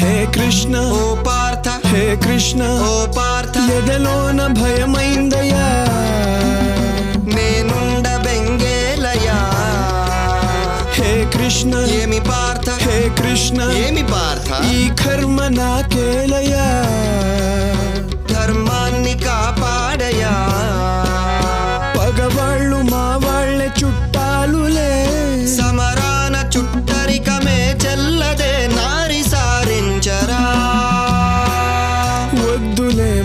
హే కృష్ణ ఓ పార్థ హే కృష్ణ ఓ పార్థ ఎదలోన భయమైందయా నేనుండ బెంగేలయా హే కృష్ణ ఏమి పార్థ హే కృష్ణ ఏమి పార్థ ఈ కర్మ నాకేలయా ధర్మాన్ని కాపాడయా పగవాళ్ళు మా వాళ్ళ చుట్టూ